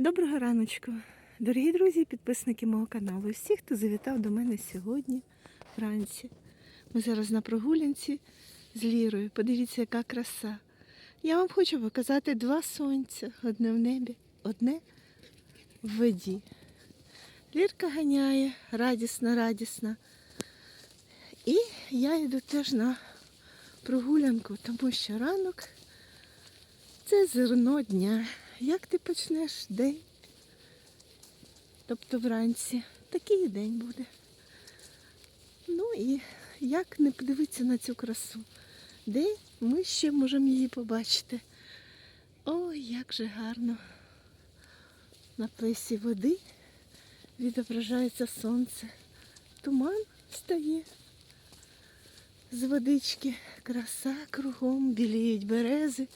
Доброго раночку, дорогі друзі, і підписники мого каналу. І всі, хто завітав до мене сьогодні вранці. Ми зараз на прогулянці з Лірою. Подивіться, яка краса. Я вам хочу показати два сонця: одне в небі, одне в воді. Лірка ганяє, радісна, радісна. І я йду теж на прогулянку, тому що ранок це зерно дня. Як ти почнеш день? Тобто вранці такий день буде. Ну і як не подивитися на цю красу? Де ми ще можемо її побачити? Ой, як же гарно. На плесі води відображається сонце. Туман стає з водички. Краса кругом, біліють берези.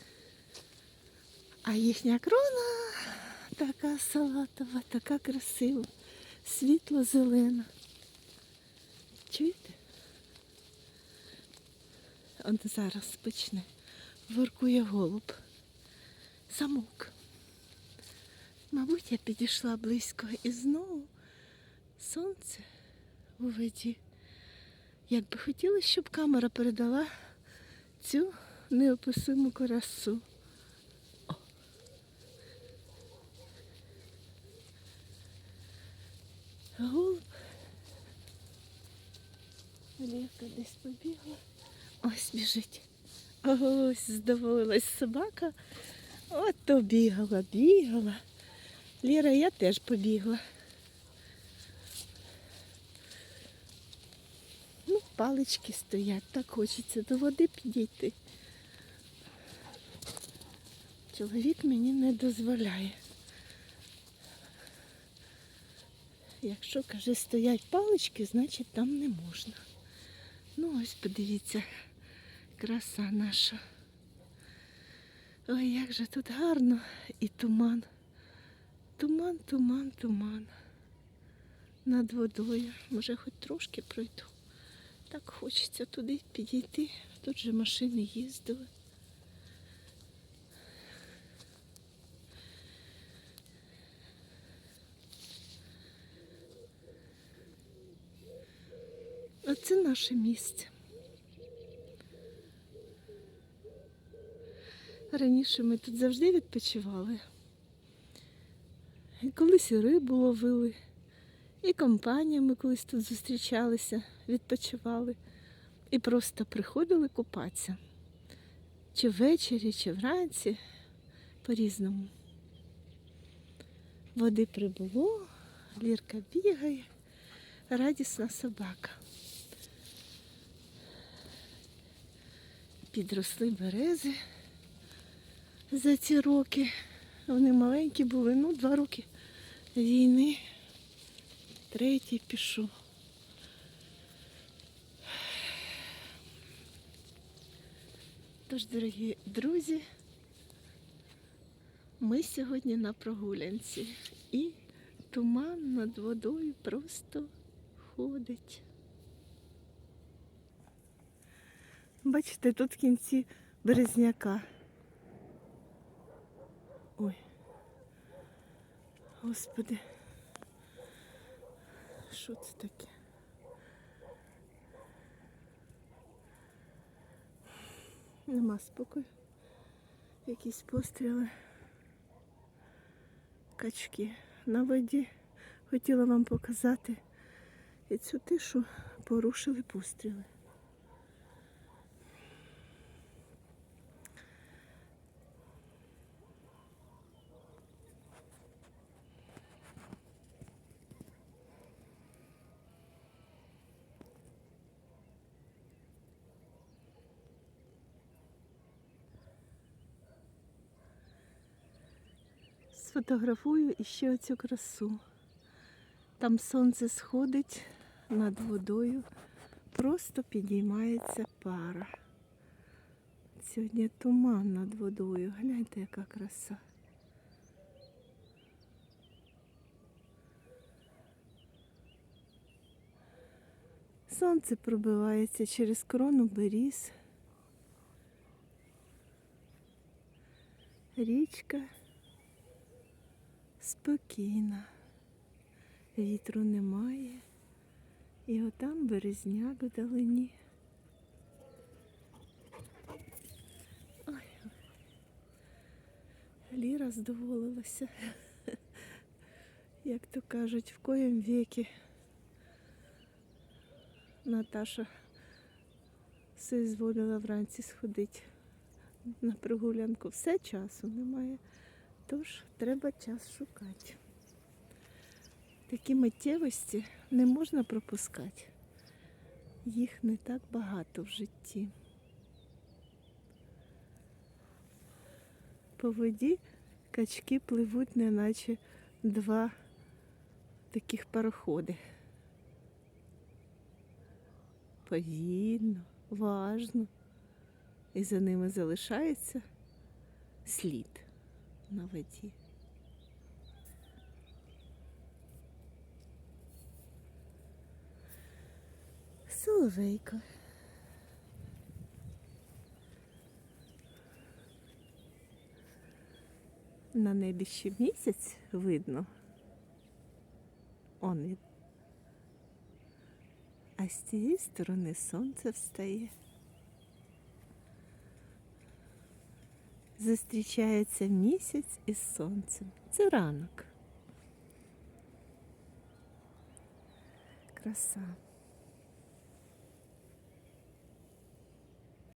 А їхня крона така салатова, така красива, світло-зелена. Чуєте? Он зараз почне. Воркує голуб. Самок. Мабуть, я підійшла близько і знову сонце у воді. Як би хотілося, щоб камера передала цю неописиму красу. Голуб. Лєвка десь побігла. Ось біжить. Ось здоволилась собака. От то бігала, бігала. Ліра, я теж побігла. Ну, палички стоять, так хочеться до води підійти. Чоловік мені не дозволяє. Якщо, каже, стоять палички, значить там не можна. Ну ось подивіться, краса наша. Ой, як же тут гарно і туман. Туман, туман, туман. Над водою. Може, хоч трошки пройду. Так хочеться туди підійти. Тут же машини їздили. А це наше місце. Раніше ми тут завжди відпочивали. І колись і рибу ловили, і компаніями колись тут зустрічалися, відпочивали. І просто приходили купатися. Чи ввечері, чи вранці, по-різному. Води прибуло, лірка бігає, радісна собака. Підросли берези за ці роки. Вони маленькі були, ну, два роки війни. Третій пішов. Тож, дорогі друзі, ми сьогодні на прогулянці і туман над водою просто ходить. Бачите, тут в кінці березняка. Ой. Господи. Що це таке? Нема спокою. Якісь постріли. Качки на воді. Хотіла вам показати. І цю тишу порушили постріли. Сфотографую іще оцю красу. Там сонце сходить над водою, просто підіймається пара. Сьогодні туман над водою. Гляньте, яка краса. Сонце пробивається через крону беріз. Річка Спокійно. Вітру немає. І отам березняк вдалині. Ліра здоволилася. Як то кажуть, в коєм віки Наташа все зволила вранці сходити на прогулянку. Все часу немає. Тож треба час шукати. Такі миттєвості не можна пропускати. Їх не так багато в житті. По воді качки пливуть, неначе два таких пароходи. Повільно, важно. І за ними залишається слід на воді. Соловейко. На небі ще місяць видно. Он він. А з цієї сторони сонце встає. Зустрічається місяць із сонцем. Це ранок. Краса.